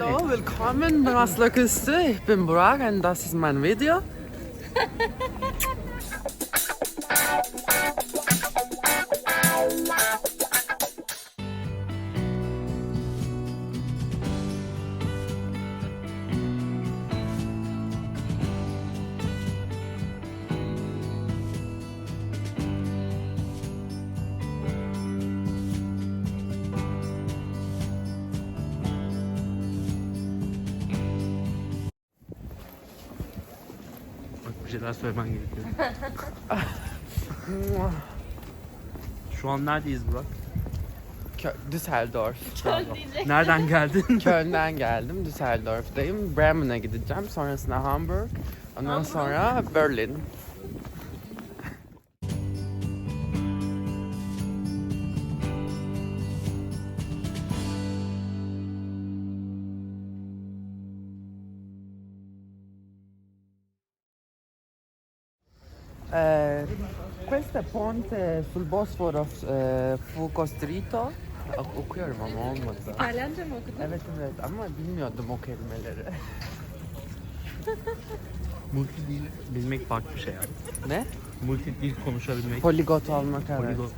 Hallo, willkommen bei Masler Küste. Ich bin Burak und das ist mein Video. bir şeyler söylemen gerekiyor. Şu an neredeyiz Burak? Kö- Düsseldorf. Nereden geldin? Köln'den geldim. Düsseldorf'tayım. Bremen'e gideceğim. Sonrasında Hamburg. Ondan sonra Berlin. Eh, questo ponte sul Bosforo eh, fu costruito. Ok- Okuyorum ama olmadı. İtalyanca mı okudun? Evet evet ama bilmiyordum o kelimeleri. Multidil bilmek farklı bir şey yani. ne? Multidil konuşabilmek. Poligot olmak evet. Poliglot.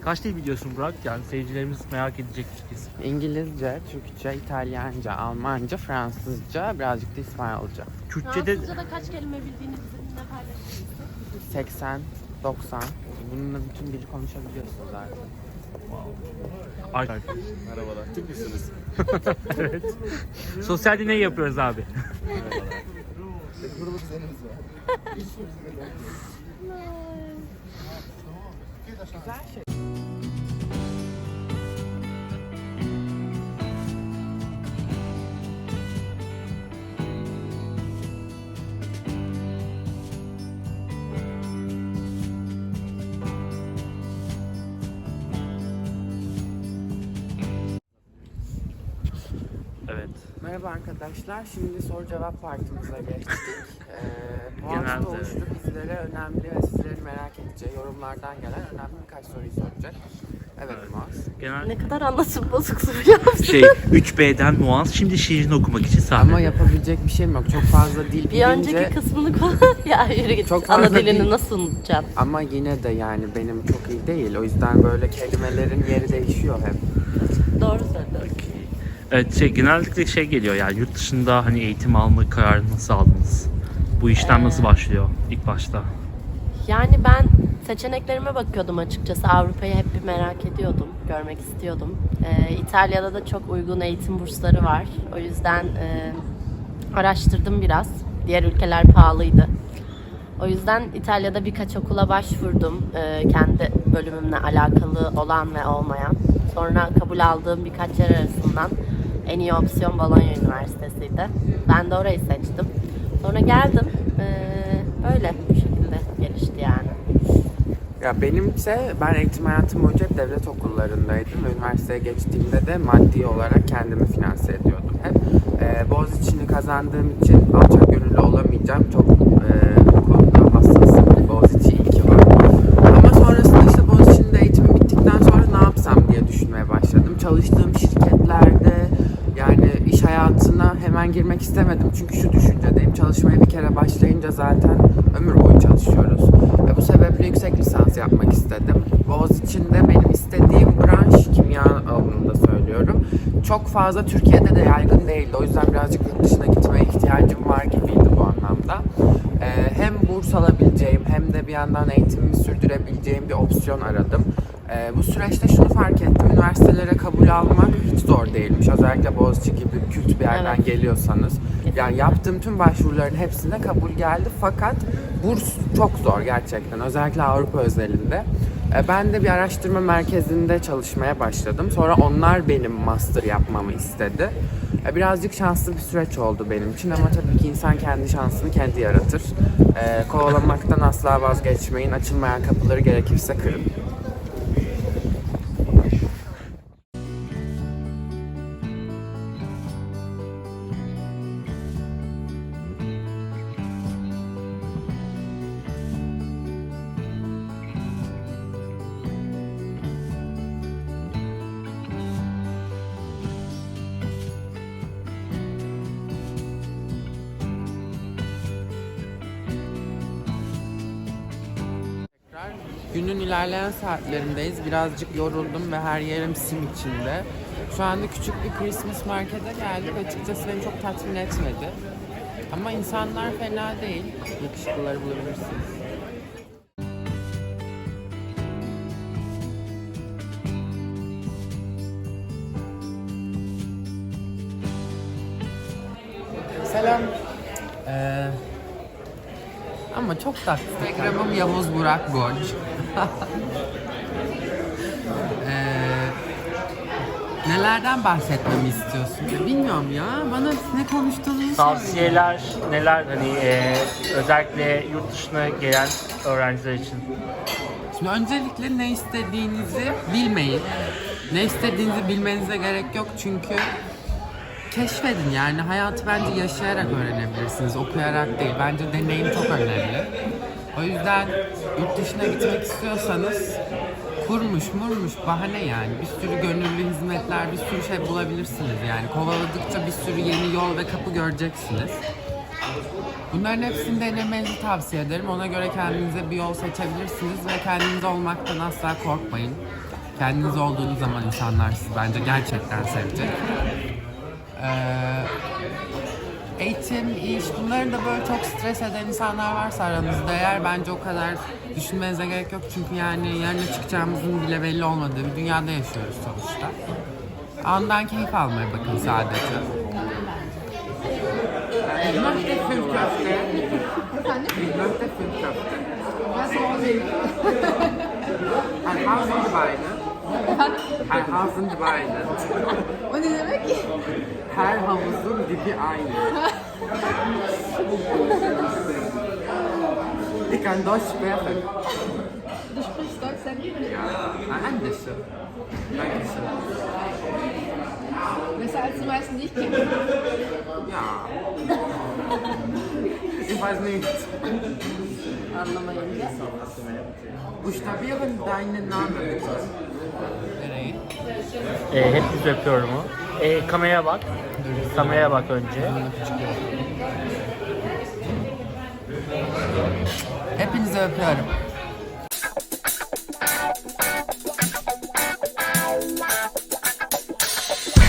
Kaç dil biliyorsun Burak? Yani seyircilerimiz merak edecek kesin. İngilizce, Türkçe, İtalyanca, Almanca, Fransızca, birazcık da İspanyolca. Kürtçe'de Fransızca'da kaç kelime bildiğini bizimle paylaşır 80, 90. Bununla bütün dili konuşabiliyorsun zaten. Ay- Merhabalar. Türk müsünüz? evet. Sosyal deney yapıyoruz abi. Kurulu düzenimiz var. Güzel şey. Merhaba arkadaşlar. Şimdi soru cevap partimize geçtik. Ee, hafta oluştu bizlere önemli ve sizlerin merak edeceği yorumlardan gelen önemli birkaç soruyu soracak. Evet, Evet. Muaz. Genel Ne kadar anlatım bozuk soru yaptın. şey 3B'den Muaz şimdi şiirini okumak için sahne. Ama yapabilecek bir şeyim yok. Çok fazla dil Bir bilince... önceki kısmını konu ya yürü git. Çok Ana fazla dilini değil. nasıl unutacağım? Ama yine de yani benim çok iyi değil. O yüzden böyle kelimelerin yeri değişiyor hep. Doğru söylüyorsun. Evet şey genellikle şey geliyor yani yurt dışında hani eğitim alma kararını nasıl aldınız? Bu işlem nasıl başlıyor ilk başta? Yani ben seçeneklerime bakıyordum açıkçası. Avrupa'yı hep bir merak ediyordum. Görmek istiyordum. Ee, İtalya'da da çok uygun eğitim bursları var. O yüzden e, araştırdım biraz. Diğer ülkeler pahalıydı. O yüzden İtalya'da birkaç okula başvurdum. Ee, kendi bölümümle alakalı olan ve olmayan. Sonra kabul aldığım birkaç yer arasından en iyi opsiyon Bologna Üniversitesi'ydi. Ben de orayı seçtim. Sonra geldim. Ee, böyle bu şekilde gelişti yani. Ya benimse ben eğitim hayatım boyunca devlet okullarındaydım. ve Üniversiteye geçtiğimde de maddi olarak kendimi finanse ediyordum hep. Ee, Boğaziçi'ni kazandığım için alçak gönüllü olamayacağım. Çok e, bu konuda hassasım. Boğaziçi iyi ki var. Ama sonrasında işte Boğaziçi'nde eğitimim bittikten sonra ne yapsam diye düşünmeye başladım. Çalıştığım şirketlerde yani iş hayatına hemen girmek istemedim. Çünkü şu düşüncedeyim. Çalışmaya bir kere başlayınca zaten ömür boyu çalışıyoruz. Ve bu sebeple yüksek lisans yapmak istedim. Boğaziçi'nde benim istediğim branş kimya alanında söylüyorum. Çok fazla Türkiye'de de yaygın değildi. O yüzden birazcık yurt dışına gitmeye ihtiyacım var gibiydi bu anlamda. Ee, hem burs alabileceğim hem de bir yandan eğitimimi sürdürebileceğim bir opsiyon aradım. Ee, bu süreçte şunu fark ettim. Üniversitelere kabul almak hiç zor değilmiş. Özellikle Boğaziçi gibi kült bir yerden Evet. geliyorsanız. Yani yaptığım tüm başvuruların hepsine kabul geldi. Fakat burs çok zor gerçekten. Özellikle Avrupa özelinde. Ee, Ben de bir araştırma merkezinde çalışmaya başladım. Sonra onlar benim master yapmamı istedi. Ee, Birazcık şanslı bir süreç oldu benim için ama tabii ki insan kendi şansını kendi yaratır. Ee, Kovalamaktan asla vazgeçmeyin. Açılmayan kapıları gerekirse kırın. Günün ilerleyen saatlerindeyiz. Birazcık yoruldum ve her yerim sim içinde. Şu anda küçük bir Christmas markete geldik. Açıkçası beni çok tatmin etmedi. Ama insanlar fena değil. Yakışıklıları bulabilirsiniz. Selam. Ee, ama çok tatlı. Instagram'ım Yavuz Burak Borç. ee, nelerden bahsetmemi istiyorsun? Bilmiyorum ya. Bana ne konuştuğunu. Tavsiyeler neler hani e, özellikle yurt dışına gelen öğrenciler için? Şimdi öncelikle ne istediğinizi bilmeyin. Ne istediğinizi bilmenize gerek yok çünkü keşfedin yani hayatı bence yaşayarak öğrenebilirsiniz, okuyarak değil. Bence deneyim çok önemli. O yüzden yurt dışına gitmek istiyorsanız kurmuş murmuş bahane yani. Bir sürü gönüllü hizmetler, bir sürü şey bulabilirsiniz yani. Kovaladıkça bir sürü yeni yol ve kapı göreceksiniz. Bunların hepsini denemenizi tavsiye ederim. Ona göre kendinize bir yol seçebilirsiniz ve kendiniz olmaktan asla korkmayın. Kendiniz olduğunuz zaman insanlar sizi bence gerçekten sevecek. Ee, eğitim, iş bunların da böyle çok stres eden insanlar varsa aranızda eğer bence o kadar düşünmenize gerek yok. Çünkü yani yarına çıkacağımızın bile belli olmadığı bir dünyada yaşıyoruz sonuçta. Andan keyif almaya bakın sadece. Möchte fünf Köfte. Ich möchte fünf Köfte. Ein Haus und Ein Haus und Beine. O ne demek ki? Her havuzun dibi aynı. Ich kann Deutsch sprechen. Du sprichst Deutsch sehr gut. Ja, ein bisschen. Dankeschön. Besser als die meisten, die ich kenne. Ja. Ich weiß nicht. Buchstabieren deinen Namen bitte. Nereye? E, hepinizi öpüyorum. E, kameraya bak. Kameraya bak önce. Hepinizi öpüyorum.